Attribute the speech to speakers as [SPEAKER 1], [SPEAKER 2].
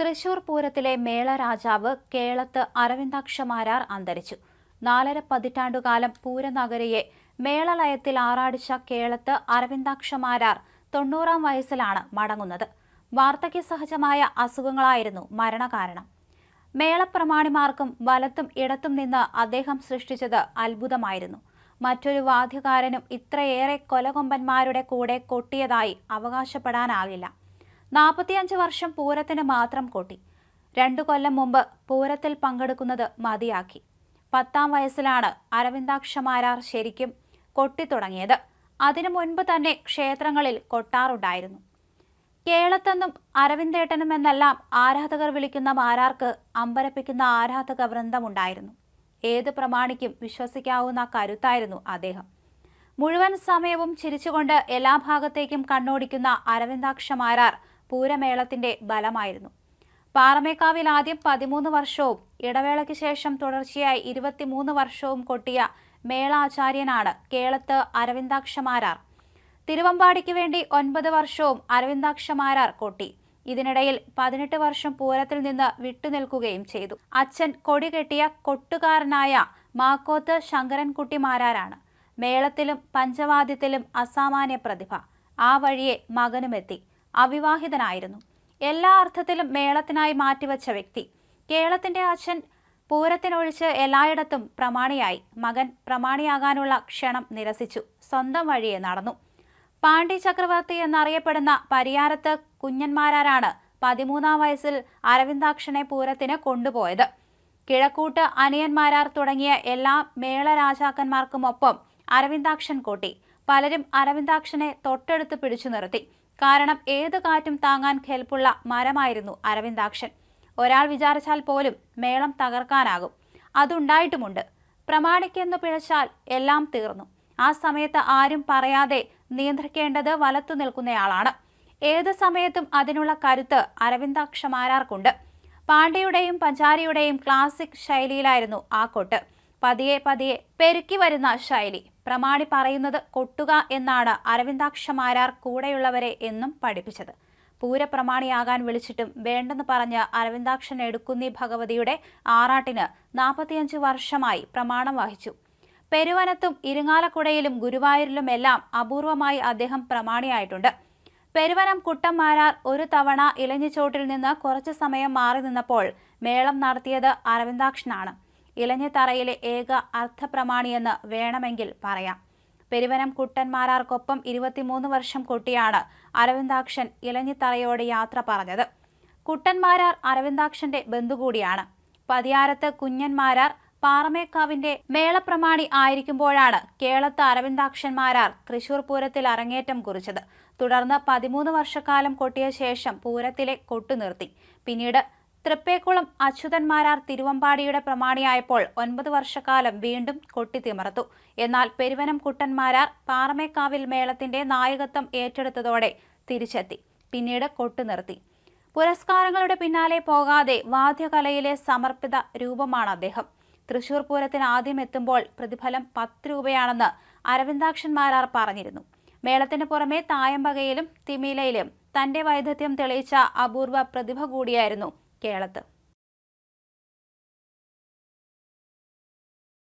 [SPEAKER 1] തൃശൂർ പൂരത്തിലെ മേള രാജാവ് കേളത്ത് അരവിന്ദാക്ഷമാരാർ അന്തരിച്ചു. നാലര പതിറ്റാണ്ടുകാലം പൂരനഗരിയെ മേളലയത്തിൽ ആറാടിച്ച കേളത്ത് അരവിന്ദാക്ഷമാരാർ തൊണ്ണൂറാം വയസ്സിലാണ് മടങ്ങുന്നത്. വാർദ്ധക്യസഹജമായ അസുഖങ്ങളായിരുന്നു മരണകാരണം. മേളപ്രമാണിമാർക്കും വലത്തും ഇടത്തും നിന്ന് അദ്ദേഹം സൃഷ്ടിച്ചത് അത്ഭുതമായിരുന്നു. മറ്റൊരു വാദ്യകാരനും ഇത്രയേറെ കൊലകൊമ്പന്മാരുടെ കൂടെ കൊട്ടിയതായി അവകാശപ്പെടാനാകില്ല. നാൽപ്പത്തിയഞ്ച് വർഷം പൂരത്തിന് മാത്രം കൊട്ടി. രണ്ടു കൊല്ലം മുമ്പ് പൂരത്തിൽ പങ്കെടുക്കുന്നത് മതിയാക്കി. പത്താം വയസ്സിലാണ് അരവിന്ദാക്ഷമാരാർ ശരിക്കും കൊട്ടിത്തുടങ്ങിയത്. അതിനു മുൻപ് തന്നെ ക്ഷേത്രങ്ങളിൽ കൊട്ടാറുണ്ടായിരുന്നു. കേളത്തെന്നും അരവിന്ദേട്ടനും എന്നെല്ലാം ആരാധകർ വിളിക്കുന്ന മാരാർക്ക് അമ്പരപ്പിക്കുന്ന ആരാധക വൃന്ദമുണ്ടായിരുന്നു. ഏത് പ്രമാണിക്കും വിശ്വസിക്കാവുന്ന കരുത്തായിരുന്നു അദ്ദേഹം. മുഴുവൻ സമയവും ചിരിച്ചുകൊണ്ട് എല്ലാ ഭാഗത്തേക്കും കണ്ണോടിക്കുന്ന അരവിന്ദാക്ഷമാരാർ പൂരമേളത്തിന്റെ ബലമായിരുന്നു പാറമേക്കാവിൽ ആദ്യം പതിമൂന്ന് വർഷവും ഇടവേളയ്ക്ക് ശേഷം തുടർച്ചയായി ഇരുപത്തിമൂന്ന് വർഷവും കൊട്ടിയ മേളാചാര്യനാണ് കേളത്ത് അരവിന്ദാക്ഷമാരാർ. തിരുവമ്പാടിക്ക് വേണ്ടി ഒൻപത് വർഷവും അരവിന്ദാക്ഷമാരാർ കൊട്ടി. ഇതിനിടയിൽ പതിനെട്ട് വർഷം പൂരത്തിൽ നിന്ന് വിട്ടുനിൽക്കുകയും ചെയ്തു. അച്ഛൻ കൊടി കെട്ടിയ കൊട്ടുകാരനായ മാക്കോത്ത് ശങ്കരൻകുട്ടിമാരാരാണ്. മേളത്തിലും പഞ്ചവാദ്യത്തിലും അസാമാന്യ പ്രതിഭ ആ വഴിയെ മകനുമെത്തി. അവിവാഹിതനായിരുന്നു. എല്ലാ അർത്ഥത്തിലും മേളത്തിനായി മാറ്റിവെച്ച വ്യക്തി. കേരളത്തിന്റെ അച്ഛൻ പൂരത്തിനൊഴിച്ച് എല്ലായിടത്തും പ്രമാണിയായി. മകൻ പ്രമാണിയാകാനുള്ള ക്ഷണം നിരസിച്ചു. സ്വന്തം വഴിയെ നടന്നു. പാണ്ഡ്യ ചക്രവർത്തി എന്നറിയപ്പെടുന്ന പരിയാരത്ത് കുഞ്ഞന്മാരാരാണ് പതിമൂന്നാം വയസ്സിൽ അരവിന്ദാക്ഷനെ പൂരത്തിന് കൊണ്ടുപോയത്. കിഴക്കൂട്ട് അനിയന്മാരാർ തുടങ്ങിയ എല്ലാ മേള രാജാക്കന്മാർക്കുമൊപ്പം അരവിന്ദാക്ഷൻ കൂട്ടി. പലരും അരവിന്ദാക്ഷനെ തൊട്ടടുത്ത് പിടിച്ചു നിർത്തി. കാരണം ഏത് കാറ്റും താങ്ങാൻ കെൽപ്പുള്ള മരമായിരുന്നു അരവിന്ദാക്ഷൻ. ഒരാൾ വിചാരിച്ചാൽ പോലും മേളം തകർക്കാനാകും. അതുണ്ടായിട്ടുമുണ്ട്. പ്രമാണിക്കെന്ന് പിഴച്ചാൽ എല്ലാം തീർന്നു. ആ സമയത്ത് ആരും പറയാതെ നിയന്ത്രിക്കേണ്ടത് വലത്തു നിൽക്കുന്നയാളാണ്. ഏത് സമയത്തും അതിനുള്ള കരുത്ത് അരവിന്ദാക്ഷമാരാർക്കുണ്ട്. പാണ്ഡ്യയുടെയും പഞ്ചാരിയുടെയും ക്ലാസിക് ശൈലിയിലായിരുന്നു ആ കൊട്ട്. പതിയെ പതിയെ പെരുക്കി വരുന്ന ശൈലി. പ്രമാണി പറയുന്നത് കൊട്ടുക എന്നാണ് അരവിന്ദാക്ഷമാരാർ കൂടെയുള്ളവരെ എന്നും പഠിപ്പിച്ചത്. പൂരപ്രമാണിയാകാൻ വിളിച്ചിട്ടും വേണ്ടെന്ന് പറഞ്ഞ് അരവിന്ദാക്ഷൻ എടുക്കുന്നി ഭഗവതിയുടെ ആറാട്ടിന് നാൽപ്പത്തിയഞ്ച് വർഷമായി പ്രമാണം വഹിച്ചു. പെരുവനത്തും ഇരിങ്ങാലക്കുടയിലും ഗുരുവായൂരിലുമെല്ലാം അപൂർവമായി അദ്ദേഹം പ്രമാണിയായിട്ടുണ്ട്. പെരുവനം കുട്ടന്മാരാർ ഒരു തവണ ഇലഞ്ഞിച്ചോട്ടിൽ നിന്ന് കുറച്ചു സമയം മാറി നിന്നപ്പോൾ മേളം നടത്തിയത് അരവിന്ദാക്ഷനാണ്. ഇലഞ്ഞിത്തറയിലെ ഏക അർത്ഥപ്രമാണിയെന്ന് വേണമെങ്കിൽ പറയാം. പെരുവനം കുട്ടന്മാരാർക്കൊപ്പം ഇരുപത്തിമൂന്ന് വർഷം കൊട്ടിയാണ് അരവിന്ദാക്ഷൻ ഇലഞ്ഞിത്തറയോട് യാത്ര പറഞ്ഞത്. കുട്ടന്മാരാർ അരവിന്ദാക്ഷന്റെ ബന്ധു കൂടിയാണ് പതിയാരത്ത് കുഞ്ഞന്മാരാർ പാറമേക്കാവിന്റെ മേളപ്രമാണി ആയിരിക്കുമ്പോഴാണ് കേളത്ത് അരവിന്ദാക്ഷന്മാരാർ തൃശൂർ പൂരത്തിൽ അരങ്ങേറ്റം കുറിച്ചത്. തുടർന്ന് പതിമൂന്ന് വർഷക്കാലം കൊട്ടിയ ശേഷം പൂരത്തിലെ കൊട്ടുനിർത്തി. പിന്നീട് തൃപ്പേക്കുളം അച്യുതന്മാരാർ തിരുവമ്പാടിയുടെ പ്രമാണിയായപ്പോൾ ഒൻപത് വർഷക്കാലം വീണ്ടും കൊട്ടിത്തിമർത്തു എന്നാൽ പെരുവനം കുട്ടന്മാരാർ പാറമേക്കാവിൽ മേളത്തിന്റെ നായകത്വം ഏറ്റെടുത്തതോടെ തിരിച്ചെത്തി പിന്നീട് കൊട്ടു നിർത്തി. പുരസ്കാരങ്ങളുടെ പിന്നാലെ പോകാതെ വാദ്യകലയിലെ സമർപ്പിത രൂപമാണ് അദ്ദേഹം. തൃശൂർ പൂരത്തിന് ആദ്യം എത്തുമ്പോൾ പ്രതിഫലം പത്ത് രൂപയാണെന്ന് അരവിന്ദാക്ഷന്മാരാർ പറഞ്ഞിരുന്നു. മേളത്തിന് പുറമെ തായമ്പകയിലും തിമിലയിലും തന്റെ വൈദഗ്ധ്യം തെളിയിച്ച അപൂർവ പ്രതിഭ കൂടിയായിരുന്നു കേളത്ത്